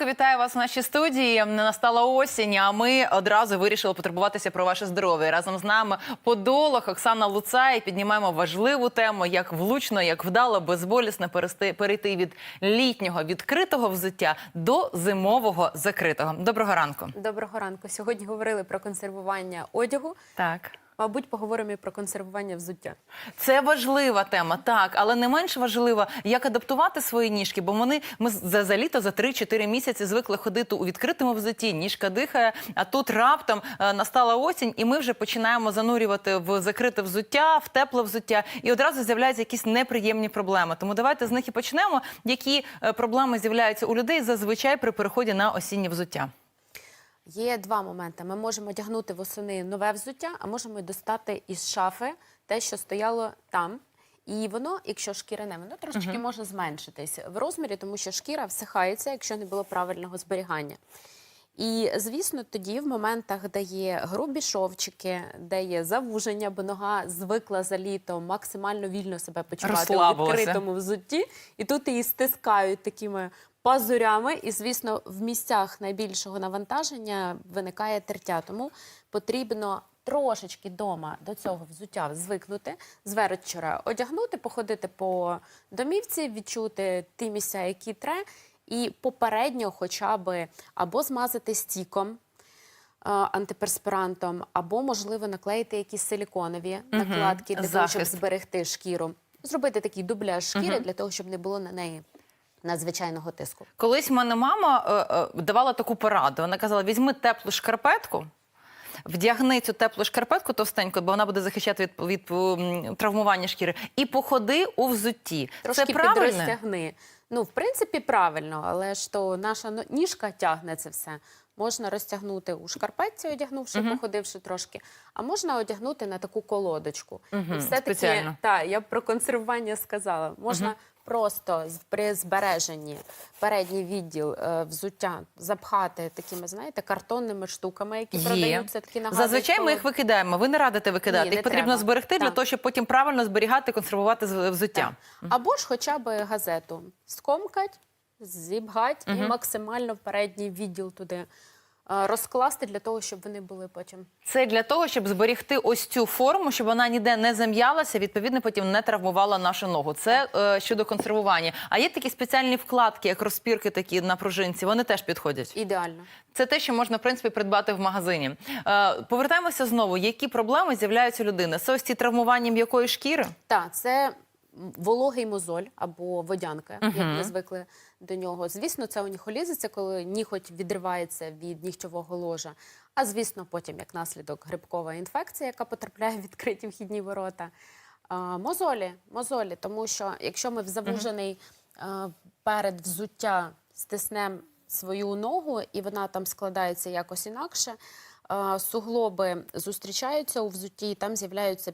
ранку, вітаю вас в нашій студії. Настала осінь, а ми одразу вирішили потурбуватися про ваше здоров'я. Разом з нами подолог Оксана Луцай. Піднімаємо важливу тему, як влучно, як вдало, безболісно перести- перейти від літнього відкритого взуття до зимового закритого. Доброго ранку. Доброго ранку. Сьогодні говорили про консервування одягу. Так. Мабуть, поговоримо і про консервування взуття. Це важлива тема, так, але не менш важливо, як адаптувати свої ніжки, бо вони ми за, за літо, за 3-4 місяці звикли ходити у відкритому взутті, ніжка дихає. А тут раптом е, настала осінь, і ми вже починаємо занурювати в закрите взуття, в тепле взуття, і одразу з'являються якісь неприємні проблеми. Тому давайте з них і почнемо. Які е, проблеми з'являються у людей зазвичай при переході на осіннє взуття? Є два моменти. Ми можемо одягнути восени нове взуття, а можемо достати із шафи те, що стояло там. І воно, якщо шкіряне, воно трошечки може зменшитись в розмірі, тому що шкіра всихається, якщо не було правильного зберігання. І звісно, тоді в моментах, де є грубі шовчики, де є завуження, бо нога звикла за літо максимально вільно себе почувати у відкритому взутті, і тут її стискають такими пазурями. І, звісно, в місцях найбільшого навантаження виникає тертя. Тому потрібно трошечки дома до цього взуття звикнути, з вечора одягнути, походити по домівці, відчути ті місця, які тре, і попередньо хоча б або змазати стіком. е, Антиперспирантом, або можливо наклеїти якісь силіконові накладки для того, щоб зберегти шкіру. Зробити такий дубляж шкіри для того, щоб не було на неї надзвичайного тиску. Колись в мене мама е, е, давала таку пораду. Вона казала: візьми теплу шкарпетку. Вдягни цю теплу шкарпетку товстеньку, бо вона буде захищати від, від м, травмування шкіри, і походи у взутті. Трошки Це правильно? підрозтягни. Ну, в принципі, правильно, але ж то наша ніжка тягне це все. Можна розтягнути у шкарпетці, одягнувши, походивши трошки, а можна одягнути на таку колодочку. Мгм, І все-таки, спеціально. так, я про консервування сказала. Можна просто при збереженні передній відділ е, взуття запхати такими, знаєте, картонними штуками, які Є. продаються, такі нагадують Зазвичай ми їх викидаємо. Ви не радите викидати. Ні, не їх потрібно треба. зберегти для Так. того, щоб потім правильно зберігати, консервувати з- взуття. Так. Або ж хоча б газету скомкать, зібгать і максимально в передній відділ туди розкласти для того, щоб вони були потім. Це для того, щоб зберігти ось цю форму, щоб вона ніде не зам'ялася, відповідно, потім не травмувала нашу ногу. Це е, щодо консервування. А є такі спеціальні вкладки, як розпірки такі на пружинці. Вони теж підходять. Ідеально. Це те, що можна в принципі придбати в магазині. Е, повертаємося знову. Які проблеми з'являються у людини? Це ось ці травмування м'якої шкіри? Так, це вологий мозоль або водянка, як ми звикли до нього. Звісно, це уніхолізи, це коли ніготь відривається від нігтєвого ложа. А звісно, потім як наслідок грибкова інфекція, яка потрапляє в відкриті вхідні ворота. А, мозолі, мозолі, тому що якщо ми в завужений а, перед взуття стиснемо свою ногу, і вона там складається якось інакше. Суглоби зустрічаються у взутті, і там з'являються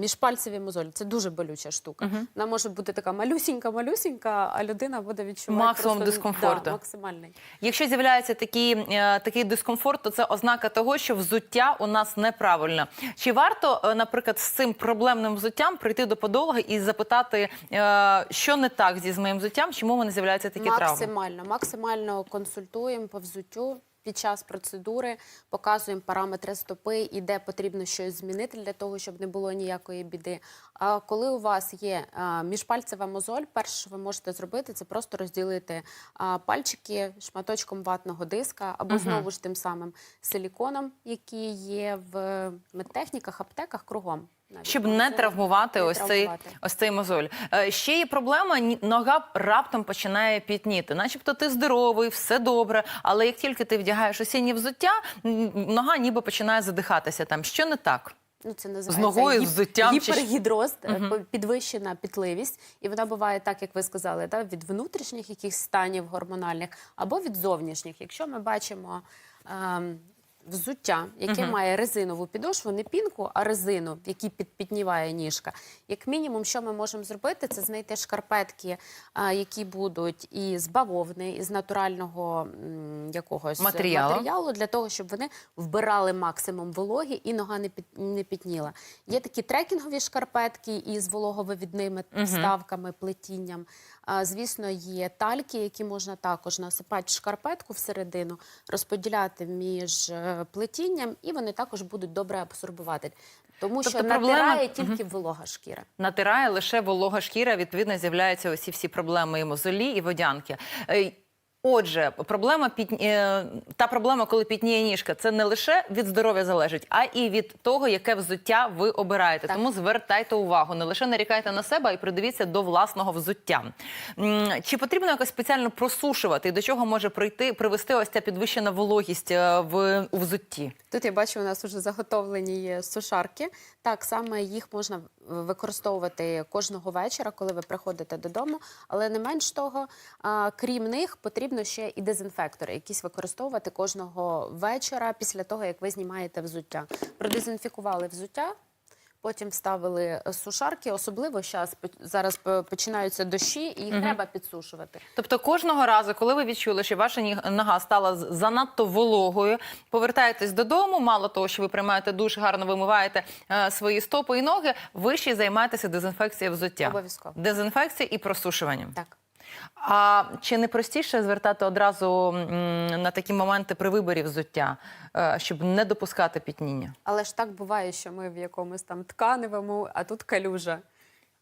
міжпальцеві мозолі. Це дуже болюча штука. Вона може бути така малюсінька, малюсінька, а людина буде відчувати Максимум просто, дискомфорту. Да, максимальний. Якщо з'являється такий, е, такий дискомфорт, то це ознака того, що взуття у нас неправильне. Чи варто, е, наприклад, з цим проблемним взуттям прийти до подолога і запитати, е, що не так зі з моїм взуттям, чому в мене з'являються такі травми? максимально, максимально консультуємо по взуттю. Під час процедури показуємо параметри стопи і де потрібно щось змінити для того, щоб не було ніякої біди. А коли у вас є міжпальцева мозоль, перше, що ви можете зробити, це просто розділити пальчики шматочком ватного диска або знову ж тим самим силіконом, який є в медтехніках, аптеках кругом. Навіть Щоб не травмувати Не ось цей ось цей мозоль. Е, Ще є проблема, нога раптом починає пітніти. Начебто ти здоровий, все добре, але як тільки ти вдягаєш осіннє взуття, нога ніби починає задихатися там. Що не так? Ну, це називається ногою, гіп- з взуттям чи гіпергідроз, е, підвищена пітливість, і вона буває так, як ви сказали, да, від внутрішніх якихось станів гормональних або від зовнішніх. Якщо ми бачимо ем, взуття, яке має резинову підошву, не пінку, а резину, в якій під, підніває ніжка. Як мінімум, що ми можемо зробити, це знайти шкарпетки, які будуть із бавовни, із натурального якогось Матеріалу. матеріалу, для того, щоб вони вбирали максимум вологи і нога не під не пітніла. Є такі трекінгові шкарпетки із вологовивідними вставками, плетінням. Звісно, є тальки, які можна також насипати в шкарпетку всередину, розподіляти між е, плетінням, і вони також будуть добре абсорбувати. Тому що Тобто проблема- натирає тільки волога шкіра. натирає лише волога шкіра, відповідно, з'являються усі всі проблеми і мозолі, і водянки. Отже, проблема під е, та проблема, коли пітніє ніжка, це не лише від здоров'я залежить, а і від того, яке взуття ви обираєте. Так. Тому звертайте увагу, не лише нарікайте на себе, а й придивіться до власного взуття. Чи потрібно якось спеціально просушувати, і до чого може прийти привести ось ця підвищена вологість е, в у взутті? Тут я бачу, у нас вже заготовлені є сушарки. Так саме їх можна використовувати кожного вечора, коли ви приходите додому. Але не менш того, крім них, потрібно ще і дезінфектори, якісь використовувати кожного вечора після того, як ви знімаєте взуття. Продезінфікували взуття. Потім вставили е, сушарки, особливо зараз е, починаються дощі, і їх треба підсушувати. Тобто кожного разу, коли ви відчули, що ваша нога стала занадто вологою, повертаєтесь додому. Мало того, що ви приймаєте душ, гарно вимиваєте е, свої стопи і ноги. Ви ще й займаєтеся дезінфекцією взуття. Обов'язково. Дезінфекція і просушуванням. Так. А чи не простіше звертати одразу на такі моменти при виборі взуття, е, щоб не допускати пітніння? Але ж так буває, що ми в якомусь там тканевому, а тут калюжа.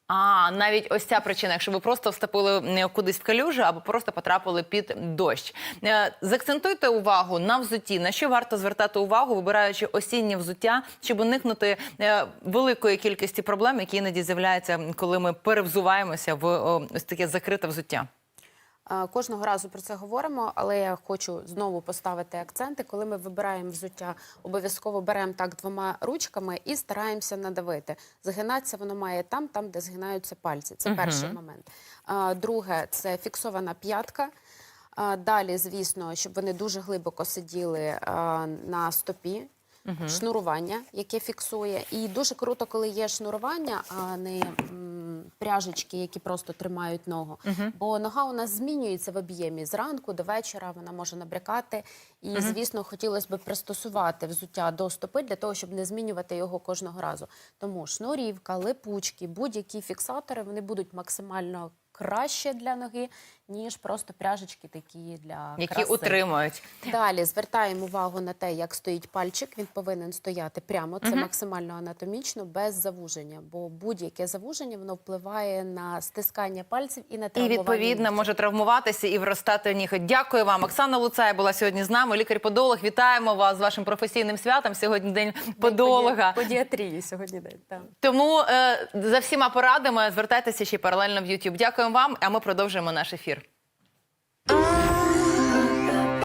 А навіть ось ця причина, якщо ви просто вступили кудись в калюжу або просто потрапили під дощ. Е, Закцентуйте увагу на взутті. На що варто звертати увагу, вибираючи осіннє взуття, щоб уникнути е, великої кількості проблем, які іноді з'являються, коли ми перевзуваємося в ось таке закрите взуття. Кожного разу про це говоримо, але я хочу знову поставити акценти. Коли ми вибираємо взуття, обов'язково беремо так двома ручками і стараємося надавити. Згинатися воно має там, там, де згинаються пальці. Це перший момент. Друге це фіксована п'ятка. Далі, звісно, щоб вони дуже глибоко сиділи на стопі. Шнурування, яке фіксує, і дуже круто, коли є шнурування, а не м, пряжечки, які просто тримають ногу. Бо нога у нас змінюється в об'ємі зранку до вечора. Вона може набрякати. І, звісно, хотілося б пристосувати взуття до стопи для того, щоб не змінювати його кожного разу. Тому шнурівка, липучки, будь-які фіксатори вони будуть максимально краще для ноги, ніж просто пряжечки такі для Які краси. утримують. Далі звертаємо увагу на те, як стоїть пальчик. Він повинен стояти прямо. Це максимально анатомічно, без завуження. Бо будь-яке завуження воно впливає на стискання пальців і на І відповідно може травмуватися і вростати ніготь. Дякую вам. Оксана Луцай була сьогодні з нами. Лікар-подолог. Вітаємо вас з вашим професійним святом. Сьогодні день подолога. Подіатрії сьогодні день. Так. Тому е, за всіма порадами звертайтеся ще паралельно в YouTube. Дякуємо вам, а ми продовжуємо наш ефір.